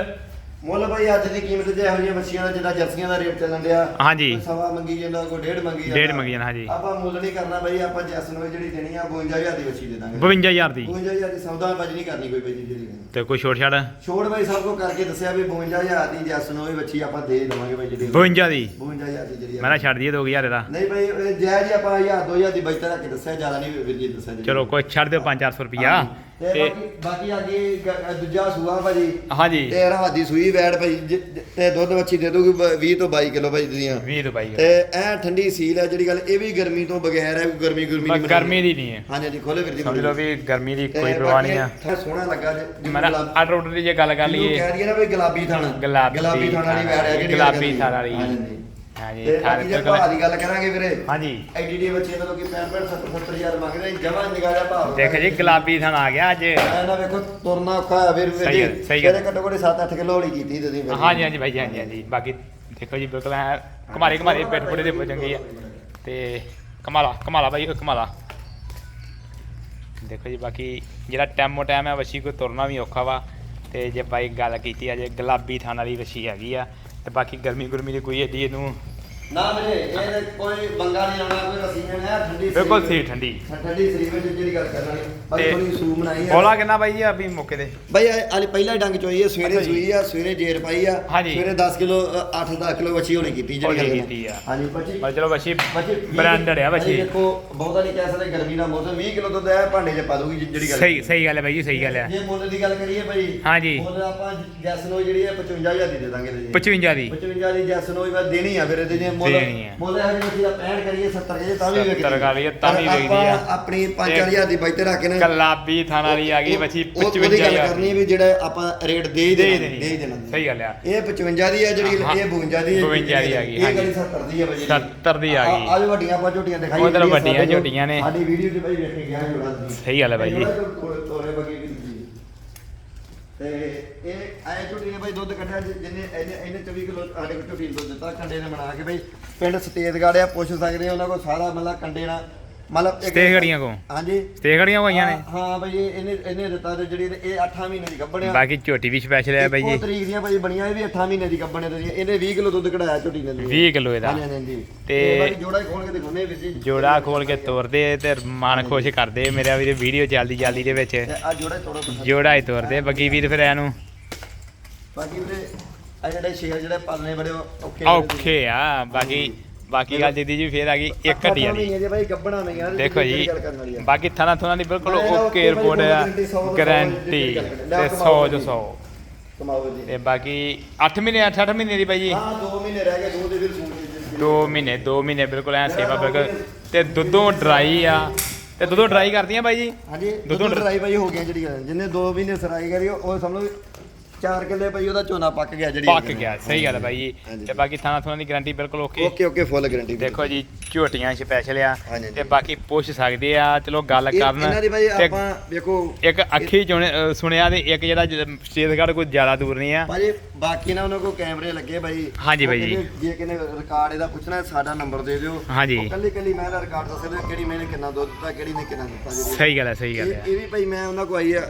ਮੁੱਲ ਭਾਈ ਅੱਜ ਦੀ ਕੀਮਤ ਜੇ ਇਹੋ ਜਿਹੀਆਂ ਬੱਚੀਆਂ ਦਾ ਜਿੱਦਾਂ ਜਰਸੀਆਂ ਦਾ ਰੇਟ ਚੱਲਣ ਡਿਆ। ਹਾਂਜੀ। ਕੋਈ ਸਵਾ ਮੰਗੀ ਜਾਂਦਾ ਕੋਈ ਡੇਢ ਮੰਗੀ ਜਾਂਦਾ। ਡੇਢ ਮੰਗੀ ਜਾਣਾ ਹਾਂਜੀ। ਆਪਾਂ ਮੁੱਲ ਨਹੀਂ ਕਰਨਾ ਭਾਈ ਆਪਾਂ ਜੈਸਨ ਵਿੱਚ ਜਿਹੜੀ ਦੇਣੀ ਆ 52000 ਦੀ ਬੱਚੀ ਦੇ ਦਾਂਗੇ। 52000 ਦੀ। 52000 ਦੀ ਸੌਦਾ ਬਾਜੀ ਨਹੀਂ ਕਰਨੀ ਕੋਈ ਜੀ ਜਿਹੜੀ ਤੇ ਕੋਈ ਛੋਟ ਛਾੜ ਛੋੜ ਭਾਈ ਸਭ ਕੋ ਕਰਕੇ ਦੱਸਿਆ ਵੀ 52000 ਦੀ ਜੈਸਨ ਹੋਈ ਬੱਚੀ ਆਪਾਂ ਦੇ ਦੇਵਾਂਗੇ ਭਾਈ ਜਿਹੜੀ 52 ਦੀ? 52000 ਦੀ ਜਿਹੜੀ ਆ। ਮੈਂ ਨਾ ਛੱਡ ਦਈਏ 2000 ਦਾ ਨਹੀਂ ਭਾਈ ਇਹ ਜਾਇਜ਼ ਹੀ ਆਪਾਂ 1000 2000 ਦੀ ਬਚਤ ਰੱਖ ਕੇ ਦੱਸਿਆ ਜ਼ਿਆਦਾ ਨਹੀਂ ਵੀਰ ਜੀ ਦੱਸਿਆ ਜੀ। ਚਲੋ ਕੋਈ ਛੱਡ ਦਿਓ 5-400 ਰੁਪਿਆ ਤੇ ਤੇ ਬਾਕੀ ਬਾਕੀ ਅੱਗੇ ਗ- ਦੂਜਾ ਸੂਆ ਭਾਜੀ। ਹਾਂਜੀ। ਤੇ ਰਾਤ ਦੀ ਸੂਈ ਵੈੜ ਭਾਈ ਜ- ਜ- ਤੇ ਦੁੱਧ ਬੱਚੀ ਦੇ ਦੂਗੀ 20 ਤੋਂ 22 ਕਿਲੋ ਭਾਈ ਦੀਆਂ 20 ਤੋਂ ਬਾਈ ਤੇ ਐ ਠੰਡੀ ਸੀਲ ਹੈ ਜਿਹੜੀ ਗੱਲ ਇਹ ਵੀ ਗਰਮੀ ਤੋਂ ਬਗੈਰ ਹੈ ਗਰਮੀ ਗੁਰਮੀ ਨਹੀਂ ਗਰਮੀ ਦੀ ਨਹੀਂ ਹੈ। ਹਾਂਜੀ ਹਾਂਜੀ ਖੋਲੇ ਵੀਰ ਜੀ ਸਮਝ ਲਓ ਵੀ ਗਰਮੀ ਦੀ ਤੇ ਕੋਈ ਪਰਵਾਹ ਨਹੀਂ ਆ। ਬਾਕੀ ਇਹ ਸੋਹਣਾ ਲੱਗਾ ਜੇ ਮੈਂ ਨਾ ਆਰਡਰ ਆਰਡਰ ਦੀ ਜੇ ਗੱਲ ਕਰ ਜਿਹਨੂੰ ਲਈਏ। ਕਹਿ ਦਈਏ ਨਾ ਵੀ ਗੁਲਾਬੀ ਥਣ। ਗੁਲਾਬੀ ਗੁਲਾਬੀ ਥਣ ਵਾਲੀ ਵੈੜ ਹੈ ਜਿਹੜੀ ਗੱਲ ਗੁਲਾਬੀ ਕਰਨੀ। ਥਣ ਵਾਲੀ। ਹਾਂਜੀ। ਹਾਂਜੀ ਤੇ ਬਾਕੀ ਜੇ ਭਾਅ ਦੀ ਗੱਲ ਕਰਾਂਗੇ ਵੀਰੇ ਹਾਂਜੀ। ਐਡੀ ਡੀ ਬੱਚੇ ਦਾ ਲੋਕੀ 65 70 ਹਜ਼ਾਰ ਮੰਗਦੇ ਨੇ ਜਮਾਂ ਨਿਗਾਹ ਭਾਅ ਦੇਖ ਜੀ ਗੁਲਾਬੀ ਥਣ ਆ ਗਿਆ ਅੱਜ। ਐ ਨਾ ਵੇਖੋ ਤੁਰਨਾ ਔਖਾ ਹੈ ਵੀਰ ਸਹੀ ਗੱਲ, ਸਹੀ ਗੱਲ। ਘੱਟੋ ਘੱਟ 7-8 ਕਿਲੋ ਹੌਲੀ ਕੀਤੀ ਤੁਸੀਂ ਫਿਰ। ਹਾਂਜੀ ਹਾਂਜੀ ਭਾਈ ਹਾਂਜੀ ਹਾਂਜੀ। ਬਾਕੀ ਦੇਖੋ ਜੀ ਬਿਲਕੁਲ ਐ ਕੁਮਾਰੇ ਕੁਮਾਰੇ ਪੇਟ ਪੁੜੇ ਦੇ ਬਹੁਤ ਚੰਗੀ ਆ। ਤੇ ਕਮਾਲਾ ਕਮਾਲਾ ਭਾਈ ਕਮਾਲਾ। ਦੇਖੋ ਜੀ ਬਾਕੀ ਜਿਹੜਾ ਟੈਮੋ ਟਾਈਮ ਹੈ ਵਸ਼ੀ ਕੋਈ ਤੁਰਨਾ ਵੀ ਔਖਾ ਵਾ। ਤੇ ਜੇ ਬਾਈ ਗੱਲ ਕੀਤੀ ਆ ਜੇ ਗੁਲਾਬੀ ਥਾਨ ਵਾਲੀ ਵਸ਼ੀ ਹੈਗੀ ਆ ਤੇ ਬਾਕੀ ਗਰਮੀ ਗੁਰਮੀ ਦੀ ਕੋਈ ਏਡੀ ਇਹਨੂੰ ਨਾ ਵੀਰੇ ਇਹ ਤਾਂ ਕੋਈ ਬੰਗਾ ਨਹੀਂ ਆਉਣਾ ਕੋਈ ਰਸੀਨ ਹੈ ਠੰਡੀ ਬਿਲਕੁਲ ਸੀ। ਠੰਡੀ ਠੰਡੀ ਸਰੀਰ ਵਿੱਚ ਜਿਹੜੀ ਗੱਲ ਕਰਨ ਵਾਲੀ ਬਸ ਤੇ ਥੋੜੀ ਸੂ ਬਣਾਈ ਹੈ ਬੋਲਾ ਕਿੰਨਾ ਬਾਈ ਜੀ ਆ ਵੀ ਮੌਕੇ ਤੇ ਬਈ ਅੱਜ ਪਹਿਲਾ ਹੀ ਡੰਗ ਚੋਈ ਹੈ ਸਵੇਰੇ। ਸੂਈ ਆ ਸਵੇਰੇ ਜੇਰ ਪਾਈ ਆ। ਸਵੇਰੇ 10 ਕਿਲੋ 8-10 ਕਿਲੋ ਵੱਛੀ ਹੋਣੀ ਕੀਤੀ ਜਿਹੜੀ ਗੱਲ ਕੀਤੀ ਆ। ਹਾਂਜੀ ਬੱਚੀ ਪਰ ਚਲੋ ਬੱਚੀ ਬ੍ਰਾਂਡਡ ਆ ਵਸ਼ੀ ਦੇਖੋ ਬਹੁਤਾ ਨਹੀਂ ਕਹਿ ਸਕਦੇ ਗਰਮੀ ਦਾ ਮੌਸਮ 20 ਕਿਲੋ ਦੁੱਧ ਹੈ ਭਾਂਡੇ 'ਚ ਪਾ ਦੂਗੀ ਜਿਹੜੀ ਗੱਲ ਸਹੀ ਸਹੀ ਗੱਲ ਹੈ ਬਾਈ ਜੀ ਸਹੀ ਗੱਲ ਹੈ ਜੇ ਮੁੱਲ ਦੀ ਗੱਲ ਕਰੀਏ ਭਾਈ ਹਾਂਜੀ। ਮੁੱਲ ਆਪਾਂ ਜੈਸਨੋ ਜਿਹੜੀ ਹੈ 55000 ਦੀ ਦੇ ਦਾਂਗੇ ਇਹਦੇ ਜੀ 55 ਦੀ 55 ਦੀ ਜੈਸਨੋ ਮੈਂ ਦੇਣੀ ਆ ਫਿਰ ਇਹਦੇ ਜੇ ਮੁੱਲ ਦੇਣੀ ਆ। ਮੁੱਲ ਹੈ ਜੇ ਅਸੀਂ 65 ਕਰੀਏ 70 ਕਰੀਏ ਤਾਂ ਵੀ 70 ਵਿਕਦੀ ਕਰੀਏ ਤਾਂ ਵੀ ਪਰ ਵਿਕਦੀ ਆ। ਆਪਾਂ ਆਪਣੀ 5000 ਦੀ ਬਾਈ ਤੇ ਰੱਖ ਕੇ ਨਾ ਕਲਾਬੀ ਥਾਣਾ ਵਾਲੀ ਆ ਗਈ ਬੱਚੀ ਉਹ- ਉਹਦੀ ਗੱਲ 55000 ਕਰਨੀ ਹੈ ਵੀ ਜਿਹੜਾ ਆਪਾਂ ਰੇਟ ਦੇ ਹੀ ਦੇ ਹੀ ਦੇਣਾ ਦੇਣੀ ਦੇ ਹੀ ਦੇਣਾ। ਸਹੀ ਗੱਲ ਆ। ਇਹ 55 ਦੀ ਹੈ ਜਿਹੜੀ ਹਾਂ, ਇਹ 52 ਦੀ ਹੈ 52 ਦੀ ਆ ਗਈ, ਇਹ ਹਾਂਜੀ। ਗਲੀ 70 ਦੀ ਹੈ ਬਾਈ 70 ਦੀ ਆ ਗਈ। ਅੱਜ ਵੱਡੀਆਂ ਆਪਾਂ ਝੋਟੀਆਂ ਦਿਖਾਈ ਵੱਡੀਆਂ ਨੇ। ਸਾਡੀ ਵੀਡੀਓ 'ਚ ਬਾਈ ਵੇਖ ਕੇ ਗਿਆ ਜੋੜਾ ਦੀ। ਸਹੀ ਗੱਲ ਹੈ ਬਾਈ ਜੀ। ਤੋਰੇ ਤੋਰੇ ਬਗੀ ਵੀ ਦੀ। ਤੇ ਇਹ ਐ ਝੋਟੀ ਨੇ ਬਾਈ ਦੁੱਧ ਕੱਢਿਆ ਜਿ- ਜਿਹਨੇ ਇਹਨੇ ਇਹਨੇ 24 ਕਿਲੋ ਸਾਡੇ ਕੋਲ ਝੋਟੀ ਨੂੰ ਦੁੱਧ ਦਿੱਤਾ, ਕੰਡੇ ਨੇ ਬਣਾ ਕੇ ਬਾਈ। ਪਿੰਡ ਸਤੇਜਗੜ੍ਹ ਆ ਪੁੱਛ ਸਕਦੇ ਆ ਉਹਨਾਂ ਕੋਲ ਸਾਰਾ ਮਤਲਬ ਕੰਡੇ ਨਾਲ। ਮਤਲਬ ਇੱਕ- ਸਤੇਜਗੜ੍ਹੀਆਂ ਕੋਲ? ਹਾਂਜੀ। ਸਟੇਗੜੀਆਂ ਹੋਈਆਂ ਨੇ ਹਾਂ, ਹਾਂ ਬਾਈ ਇਹ- ਇਹਨੇ ਇਹਨੇ ਦਿੱਤਾ ਤੇ ਜਿਹੜੀ ਇਹ 8 ਮਹੀਨੇ ਦੀ ਗੱਭਣ ਆ ਬਾਕੀ ਝੋਟੀ ਵੀ ਸਪੈਸ਼ਲ ਹੈ ਬਾਈ ਇੱਕੋ ਜੀ ਤਰੀਕ ਦੀਆਂ ਭਾਈ ਬਣੀਆਂ ਇਹ ਵੀ 8 ਮਹੀਨੇ ਦੀ ਗੱਭਣ ਹੈ ਇਹਨੇ 20 ਕਿਲੋ ਦੁੱਧ ਕਢਾਇਆ ਝੋਟੀ ਨੇ 20 ਕਿਲੋ ਇਹਦਾ। ਹਾਂਜੀ ਹਾਂਜੀ। ਤੇ- ਤੇ ਬਾਕੀ ਜੋੜਾ ਹੀ ਖੋਲ ਕੇ ਦਿਖਾਉਣੇ ਵੀਰ ਜੀ। ਜੋੜਾ ਖੋਲ ਕੇ ਤੋਰਦੇ ਤੇ ਮਨ ਖੁਸ਼ ਕਰਦੇ ਮੇਰਾ ਵੀਰ ਵੀਡੀਓ ਚੱਲਦੀ ਚੱਲਦੀ ਦੇ ਵਿੱਚ। ਆ ਜੋੜਾ ਤੋੜੋ ਜੋੜਾ ਹੀ ਤੋਰਦੇ ਬਾਕੀ ਵੀਰ ਫਿਰ ਇਹਨੂੰ ਬਾਕੀ ਵੀਰੇ ਆ ਜਿਹੜੇ ਸ਼ੇਰ ਜਿਹੜੇ ਪਾਲਣੇ ਬੜੇ ਔਖੇ ਨੇ। ਔਖੇ ਆ। ਬਾਕੀ ਬਾਕੀ ਗੱਲ ਜਿੱਦੀ ਜੀ ਫੇਰ ਆ ਗਈ ਇੱਕ ਅੱਠਾਂ ਹੱਡੀ ਵਾਲੀ। ਮਹੀਨੇ ਦੀ ਬਾਈ ਗੱਭਣਾ ਨਹੀਂ ਯਾਰ ਦੇਖੋ ਜੀ ਬਾਕੀ ਥਾਣਾ ਥੁਣਾ ਦੀ ਬਿਲਕੁਲ ਓਕੇ ਰਿਪੋਰਟ ਆ ਗਾਰੰਟੀ ਦੀ ਤੇ ਕਰਦੇ। 100 ਜੋ 100 ਕਮਾਓ ਜੀ ਤੇ ਬਾਕੀ 8 ਮਹੀਨੇ 8 ਮਹੀਨੇ ਦੀ ਬਾਈ ਜੀ। ਹਾਂ 2 ਮਹੀਨੇ ਰਹਿ ਗਏ ਦੋ ਦੇ ਸੂਟ ਦੇ 2 ਮਹੀਨੇ 2 ਮਹੀਨੇ ਬਿਲਕੁਲ ਐ ਸੇਵਾ ਬਿਲਕੁਲ। ਤੇ ਦੁੱਧੋਂ ਡਰਾਈ ਆ। ਤੇ ਦੁੱਧੋਂ ਡਰਾਈ ਕਰਦੀਆਂ ਬਾਈ ਜੀ? ਹਾਂਜੀ ਦੁੱਧ ਡਰਾਈ ਬਾਈ ਹੋ ਗਿਆ ਜਿਹੜੀ। ਜਿਹਨੇ 2 ਮਹੀਨੇ ਸਰਾਈ ਕਰੀ ਉਹ ਸਮਝ ਲਓ 4 ਕਿੱਲੇ ਬਾਈ ਉਹਦਾ ਝੋਨਾ ਪੱਕ ਗਿਆ ਜਿਹੜੀ ਪੱਕ ਗਿਆ ਸਹੀ ਗੱਲ ਹੈ ਬਾਈ ਜੀ। ਤੇ ਬਾਕੀ ਥਾਣਾ ਥੁਣਾ ਦੀ ਗਾਰੰਟੀ ਬਿਲਕੁਲ okay okay okay full guarantee ਦੇਖੋ ਜੀ ਝੋਟੀਆਂ ਸਪੈਸ਼ਲ ਆ ਤੇ ਬਾਕੀ ਪੁੱਛ ਸਕਦੇ ਆ ਚਲੋ ਗੱਲ ਕਰਨ। ਇਹਨਾਂ ਦੀ ਤੇ ਆਪਾਂ ਵੇਖੋ ਇੱਕ ਅੱਖੀ ਸੁਣਿਆ ਤੇ ਇੱਕ ਜਿਹੜਾ ਸਟੇਜਗੜ ਕੋਈ ਜ਼ਿਆਦਾ ਦੂਰ ਨਹੀਂ ਆ। ਭਾਜੀ ਬਾਕੀ ਨਾ ਉਹਨਾਂ ਕੋਲ ਕੈਮਰੇ ਲੱਗੇ ਬਾਈ। ਹਾਂਜੀ ਬਾਈ ਜੀ। ਜੇ ਕਿਨੇ ਰਿਕਾਰਡ ਇਹਦਾ ਪੁੱਛਣਾ ਸਾਡਾ ਨੰਬਰ ਦੇ ਦਿਓ। ਹਾਂਜੀ। ਕੱਲੀ ਕੱਲੀ ਮੈਂ ਦਾ ਰਿਕਾਰਡ ਦੱਸ ਦਿਓ ਕਿਹੜੀ ਮੈਨੇ ਕਿੰਨਾ ਦੁੱਧ ਦਿੱਤਾ ਕਿਹੜੀ ਨੇ ਕਿੰਨਾ ਦਿੱਤਾ ਸਹੀ ਗੱਲ ਹੈ ਸਹੀ ਗੱਲ ਹੈ। ਇਹ ਵੀ ਭਾਈ ਮੈਂ ਉਹਨਾਂ ਕੋ ਆਈ ਆ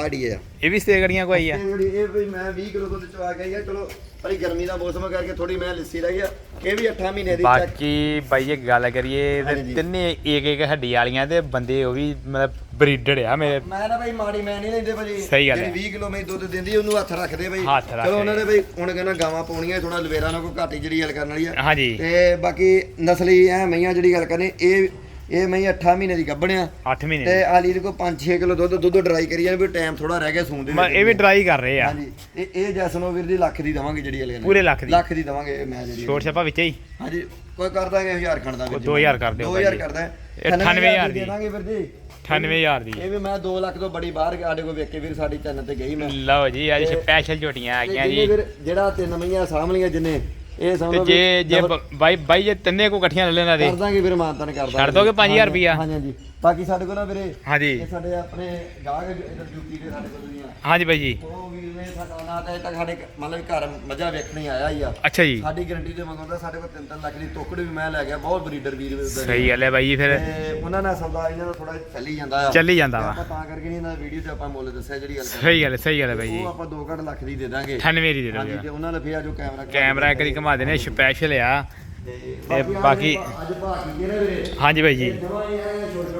ਆੜੀ ਆ। ਇਹ ਵੀ ਸਟੇਜਗੜੀਆਂ ਕੋਈ ਆ। ਇਹ ਜਿਹੜੀ ਇਹ ਵੀ ਮੈਂ 20 ਕਿਲੋ ਦੁੱਧ ਚਵਾ ਕੇ ਆਈ ਆ। ਚਲੋ ਪਰ ਗਰਮੀ ਦਾ ਮੌਸਮ ਕਰਕੇ ਥੋੜੀ ਮੈਂ ਲਿੱਸੀ ਰਹੀ ਆ ਇਹ ਵੀ 8 ਮਹੀਨੇ ਦੀ ਚੱਕ ਬਾਕੀ ਬਾਈ ਜੇ ਗੱਲ ਕਰੀਏ ਤੇ। ਤਿੰਨੇ ਇੱਕ ਇੱਕ ਹੱਡੀ ਵਾਲੀਆਂ ਤੇ ਬੰਦੇ ਉਹ ਵੀ ਮਤਲਬ ਬਰੀਡਡ ਆ ਮੇਰੇ ਮੈਂ ਨਾ ਭਾਈ ਮਾੜੀ ਮੈਂ ਨਹੀਂ ਲੈਂਦੇ ਭਾਜੀ। ਸਹੀ ਗੱਲ ਹੈ। ਜਿਹੜੀ 20 ਕਿਲੋ ਮੈਂ ਦੁੱਧ ਦਿੰਦੀ ਉਹਨੂੰ ਹੱਥ ਰੱਖਦੇ ਭਾਈ। ਚਲੋ ਉਹਨਾਂ ਦੇ ਭਾਈ ਹੁਣ ਕਹਿੰਦਾ ਗਾਵਾਂ ਪਾਉਣੀਆਂ ਥੋੜਾ ਲਵੇਰਾ ਨਾਲ ਕੋਈ ਘਾਟੀ ਜਿਹੜੀ ਗੱਲ ਕਰਨ ਵਾਲੀ ਆ। ਹਾਂਜੀ। ਤੇ ਬਾਕੀ ਨਸਲੀ ਐ ਮਈਆਂ ਜਿਹੜੀ ਗੱਲ ਕਰਨੀ ਇਹ ਇਹ ਮਈ 8 ਮਹੀਨੇ ਦੀ ਗੱਭਣਿਆ 8 ਮਹੀਨੇ ਤੇ। ਆਲੀ ਦੇ ਕੋ 5-6 ਕਿਲੋ ਦੁੱਧ ਦੁੱਧ ਡਰਾਈ ਕਰੀ ਜਾਂਦੇ ਵੀ ਟਾਈਮ ਥੋੜਾ ਰਹਿ ਗਿਆ ਸੂਣ ਦੇ ਮ- ਇਹ ਵੀ ਡਰਾਈ ਕਰ ਰਹੇ ਆ। ਹਾਂਜੀ। ਇਹ ਇਹ ਜੈਸਨੋ ਵੀਰ ਦੀ ਲੱਖ ਦੀ ਦਵਾਂਗੇ ਜਿਹੜੀ ਅਲੇ ਪੂਰੇ ਲੱਖ ਦੀ? ਲੱਖ ਦੀ ਦਵਾਂਗੇ ਮੈਂ ਜਿਹੜੀ ਛੋਟ ਛਾਪਾ ਵਿੱਚ ਹੀ ਹਾਂਜੀ। ਕੋਈ ਕਰ ਦਾਂਗੇ 1000 ਖਣ ਦਾਂਗੇ ਉਹ 2000 ਕਰ ਦਿਓ 2000 ਭਾਈ। ਕਰਦਾ ਇਹ 98,000 ਦੀ। ਦੇ। ਦਾਂਗੇ ਵੀਰ ਜੀ। 98000 ਦੀ। ਇਹ ਵੀ ਮੈਂ 2 ਲੱਖ ਤੋਂ ਬੜੀ ਬਾਹਰ ਸਾਡੇ ਕੋਲ ਵੇਖ ਕੇ ਵੀਰ ਸਾਡੀ ਚੈਨਲ ਤੇ ਗਈ ਮੈਂ। ਲਓ ਜੀ ਅੱਜ ਸਪੈਸ਼ਲ ਝੋਟੀਆਂ ਆ ਗਈਆਂ ਜੀ। ਜਿਹੜਾ ਤਿੰਨ ਮਈਆਂ ਸਾਂਭ ਲਈਆਂ ਜਿੰਨੇ ਇਹ ਤੇ ਸਮਝੋ ਜੇ ਜੇ ਬਾਈ ਬਾਈ ਜੇ ਤਿੰਨੇ ਕੋ ਇਕੱਠੀਆਂ ਲੈ ਲੈਣਾ ਦੇ ਕਰ ਦਾਂਗੇ ਵੀਰ ਮਾਨਤਨ ਕਰ ਦਾਂਗੇ ਛੱਡ ਦੋਗੇ 5000 ਰੁਪਈਆ? ਹਾਂਜੀ ਹਾਂਜੀ ਬਾਕੀ ਸਾਡੇ ਕੋਲ ਨਾ ਵੀਰੇ ਹਾਂਜੀ। ਇਹ ਸਾਡੇ ਆਪਣੇ ਗਾਹਕ ਇਧਰ ਡਿਊਟੀ ਦੇ ਸਾਡੇ ਕੋਲ ਦੀਆਂ ਹਾਂਜੀ ਬਾਈ ਜੀ। ਉਹ ਵੀਰ ਨੇ ਸਾਡਾ ਨਾ ਤਾਂ ਤੱਕ ਸਾਡੇ ਮਤਲਬ ਘਰ ਮੱਝਾਂ ਵੇਖਣੀ ਆਇਆ ਹੀ ਆ। ਅੱਛਾ ਜੀ। ਸਾਡੀ ਗਾਰੰਟੀ ਤੇ ਮੰਗਾਉਂਦਾ ਸਾਡੇ ਕੋਲ 3-3 ਲੱਖ ਦੀ ਤੋਕੜ ਵੀ ਮੈਂ ਲੈ ਗਿਆ ਬਹੁਤ ਬਰੀਡਰ ਵੀਰ ਸਹੀ ਗੱਲ ਹੈ ਬਾਈ ਜੀ ਫਿਰ ਤੇ ਉਹਨਾਂ ਨਾਲ ਸੌਦਾ ਇਹਨਾਂ ਦਾ ਥੋੜਾ ਚੱਲੀ ਜਾਂਦਾ ਆ। ਚੱਲੀ ਜਾਂਦਾ ਵਾ। ਆਪਾਂ ਤਾਂ ਕਰਕੇ ਨਹੀਂ ਇਹਨਾਂ ਵੀਡੀਓ ਤੇ ਆਪਾਂ ਮੁੱਲ ਦੱਸਿਆ ਜਿਹੜੀ ਗੱਲ ਸਹੀ ਗੱਲ ਹੈ ਸਹੀ ਗੱਲ ਹੈ ਬਾਈ ਜੀ। ਉਹ ਆਪਾਂ 2 ਲੱਖ ਦੀ ਦੇ ਦਾਂਗੇ। 98 ਦੀ ਦੇ ਹਾਂਜੀ ਦਿਓ ਤੇ ਉਹਨਾਂ ਨੇ ਫੇਰ ਜੋ ਕੈਮਰਾ ਕੈਮਰਾ ਇੱਕ ਘੁਮਾ ਦੇਣੇ ਸਪੈਸ਼ਲ ਆ। ਤੇ ਬਾਕੀ- ਅੱਜ ਭਾਕੀ ਕਿਹੜੇ ਵੀਰੇ? ਹਾਂਜੀ ਬਾਈ ਜੀ। ਜਮਾ ਇਹ ਛੋਟੇ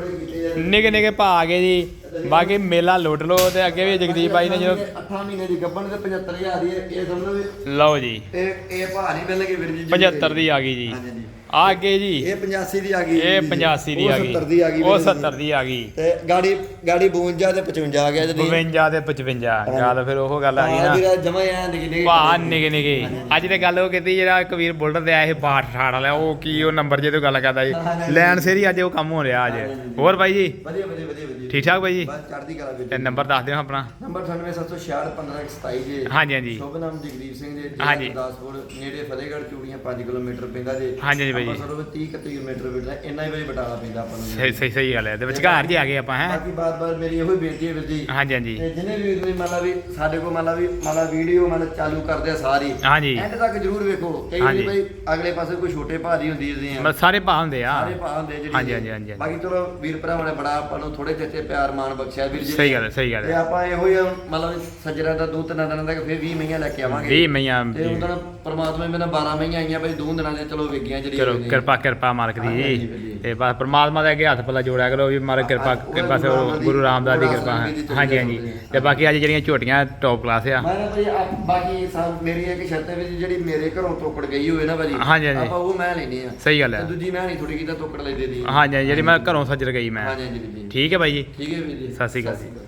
ਨਿੱਕੇ ਨਿੱਕੇ ਭਾ ਆ ਗਏ ਜੀ। ਬਾਕੀ ਮੇਲਾ ਲੁੱਟ ਲੋ ਤੇ ਅੱਗੇ ਵੀ ਜਗਦੀਪ ਬਾਈ ਨੇ ਜਦੋਂ 8 ਮਹੀਨੇ ਦੀ ਗੱਬਣ ਤੇ 75000 ਦੀ ਹੈ, ਇਹ ਸਮਝੋ ਵੀ ਲਓ ਜੀ। ਇਹ ਇਹ ਭਾਅ ਨਹੀਂ ਮਿਲਣਗੇ ਵੀਰ ਜੀ 75 ਦੀ ਆ ਗਈ ਜੀ। ਆ ਅੱਗੇ ਜੀ। ਇਹ 85 ਦੀ ਆ ਗਈ ਇਹ 85 ਦੀ ਆ ਗਈ। ਉਹ 70 ਦੀ ਆ ਗਈ ਉਹ ਵੀਰੇ। ਜੀ। 70 ਦੀ ਆ ਗਈ। ਤੇ ਗਾੜੀ ਗਾੜੀ 52 ਤੇ 55 ਆ ਗਿਆ ਜਦੀ। 52 ਤੇ 55 ਗੱਲ ਫਿਰ ਉਹ ਗੱਲ ਆ ਗਈ ਨਾ। ਵੀਰਾ ਜਮਾ ਐ ਨਿੱਕੇ ਨਿੱਕੇ ਭਾ ਨਿੱਕੇ ਨਿੱਕੇ ਅੱਜ ਤੇ ਗੱਲ ਉਹ ਕੀਤੀ ਜਿਹੜਾ ਕਬੀਰ ਬੁਲਟ ਤੇ ਆਇਆ ਇਹ ਬਾਟ ਠਾੜ ਵਾਲਾ ਉਹ ਕੀ ਉਹ ਨੰਬਰ ਜੇ ਤੋਂ ਗੱਲ ਕਰਦਾ ਜੀ ਲੈਣ ਸੇਰੀ ਅੱਜ ਉਹ ਕੰਮ ਹੋ ਰਿਹਾ ਅੱਜ। ਹੋਰ ਬਾਈ ਜੀ? ਵਧੀਆ ਵਧੀਆ ਵਧੀਆ ਠੀਕ ਠਾਕ ਬਾਈ ਜੀ? ਬਸ ਚੜ੍ਹਦੀ ਕਲਾ ਵੀਰ ਤੇ ਨੰਬਰ ਦੱਸ ਦਿਓ ਆਪਣਾ। ਨੰਬਰ 9776615127 ਜੀ। ਹਾਂਜੀ ਹਾਂਜੀ। ਸ਼ੁਭ ਨਾਮ ਜਗਦੀਪ ਸਿੰਘ ਜੀ ਹਾਂਜੀ। ਗੁਰਦਾਸਪੁਰ ਨੇੜੇ ਫਤਿਹਗੜ੍ਹ ਚੂੜੀਆਂ 5 ਕਿਲੋਮੀਟਰ ਪੈਂਦਾ ਜੀ। ਹਾਂਜੀ ਬਾਈ ਜੀ ਅੰਮ੍ਰਿਤਸਰ ਤੋਂ 30 31 ਕਿਲੋਮੀਟਰ ਪੈਂਦਾ ਇੰਨਾ ਹੀ ਵਜੇ ਬਟਾਲਾ ਪੈਂਦਾ ਆਪਾਂ ਨੂੰ। ਸਹੀ ਸਹੀ ਸਹੀ ਗੱਲ ਹੈ ਤੇ ਵਿਚਕਾਰ ਜੀ ਆ ਗਏ ਆਪਾਂ ਹੈ? ਬਾਕੀ ਬਾਰ-ਬਾਰ ਮੇਰੀ ਇਹੋ ਹੀ ਬੇਨਤੀ ਹੈ ਵੀਰ ਜੀ। ਹਾਂਜੀ ਹਾਂਜੀ। ਤੇ ਜਿਹਨੇ ਵੀ ਵੀਰ ਮੰਨ ਲਾ ਵੀ ਸਾਡੇ ਕੋਲ ਮੰਨ ਲਾ ਵੀ ਮੰਨ ਲਾ ਵੀਡੀਓ ਮੰਨ ਲਾ ਚਾਲੂ ਕਰਦੇ ਆ ਸਾਰੀ ਹਾਂਜੀ। ਐਂਡ ਤੱਕ ਜਰੂਰ ਵੇਖੋ। ਕਈ। ਵਾਰੀ ਬਈ ਅਗਲੇ ਪਾਸੇ ਕੋਈ ਛੋਟੇ ਭਾਅ ਦੀ ਹੁੰਦੀ ਜਿਹਦੇ ਆ। ਮਤਲਬ ਸਾਰੇ ਭਾ ਹੁੰਦੇ ਆ। ਸਾਰੇ ਭਾਅ ਹੁੰਦੇ ਜਿਹੜੀ ਹਾਂਜੀ, ਹਾਂਜੀ, ਹਾਂਜੀ। ਬਾਕੀ ਚਲੋ ਵੀਰ ਭਰਾਵਾਂ ਨੇ ਬੜਾ ਆਪਾਂ ਨੂੰ ਥੋੜੇ ਚਿੱਤੇ ਪਿਆਰ ਮਾਣ ਬਖਸ਼ਿਆ ਵੀਰ ਜੀ। ਸਹੀ ਗੱਲ ਹੈ ਸਹੀ ਗੱਲ ਤੇ ਆਪਾਂ ਇਹੋ ਹੀ ਮਤਲਬ ਸੱਜਰਾ ਦਾ ਦੋ ਤਿੰਨ ਦਿਨਾਂ ਤੱਕ ਫਿਰ 20 ਮਹੀਆਂ ਲੈ ਕੇ ਆਵਾਂਗੇ। 20 ਮਈਆਂ ਤੇ ਉਹਨਾਂ ਪਰਮਾਤਮਾ ਨੇ 12 ਮਹੀਆਂ ਆਈਆਂ ਬਈ ਦੋ ਦਿਨਾਂ ਦੇ ਚਲੋ ਵੇਗੀਆਂ ਜਿਹੜੀ ਹੋਈਆਂ। ਕਿਰਪਾ ਕਿਰਪਾ ਮਾਲਕ ਦੀ। ਹਾਂਜੀ। ਤੇ ਬਸ ਪ੍ਰਮਾਤਮਾ ਦੇ ਅੱਗੇ ਹੱਥ ਪੱਲਾ ਜੋੜਿਆ ਕਰੋ ਵੀ ਮਾਲਕ ਕਿਰਪਾ ਰਾਮਦਾਸ ਦੀ- ਗੁਰੂ ਰਾਮਦਾਸ ਦੀ ਕਿਰਪਾ ਹਾਂਜੀ ਹਾਂਜੀ। ਤੇ ਬਾਕੀ ਅੱਜ ਜਿਹੜੀਆਂ ਝੋਟੀਆਂ ਟੌਪ ਕਲਾਸ ਆ। ਭਾਈ ਬਾਕੀ ਸਭ ਮੇਰੀ ਇੱਕ ਸ਼ਰਤ ਹੈ ਵੀ ਜਿਹੜੀ ਮੇਰੇ ਘਰੋਂ ਤੋਕੜ ਗਈ ਹੋਵੇ ਨਾ ਭਾਜੀ ਹਾਂਜੀ, ਹਾਂਜੀ। ਆਪਾਂ ਉਹ ਮੈਂ ਲੈਣੀ ਆ ਸਹੀ ਗੱਲ ਹੈ। ਦੂਜੀ ਮੈਂ ਨਹੀਂ ਥੋੜੀ ਕੀਤਾ ਤੋਕੜ ਲੈ ਦੇ ਦੀ। ਹਾਂਜੀ ਹਾਂਜੀ, ਜਿਹੜੀ ਮੈਂ ਘਰੋਂ ਸੱਜਰ ਗਈ ਮੈਂ। ਹਾਂਜੀ ਹਾਂਜੀ ਵੀਰ ਜੀ ਠੀਕ ਹੈ ਬਾਈ ਜੀ? ਠੀਕ ਹੈ ਵੀਰ ਜੀ। ਸਤਿ ਸ਼੍ਰੀ ਅਕਾਲ।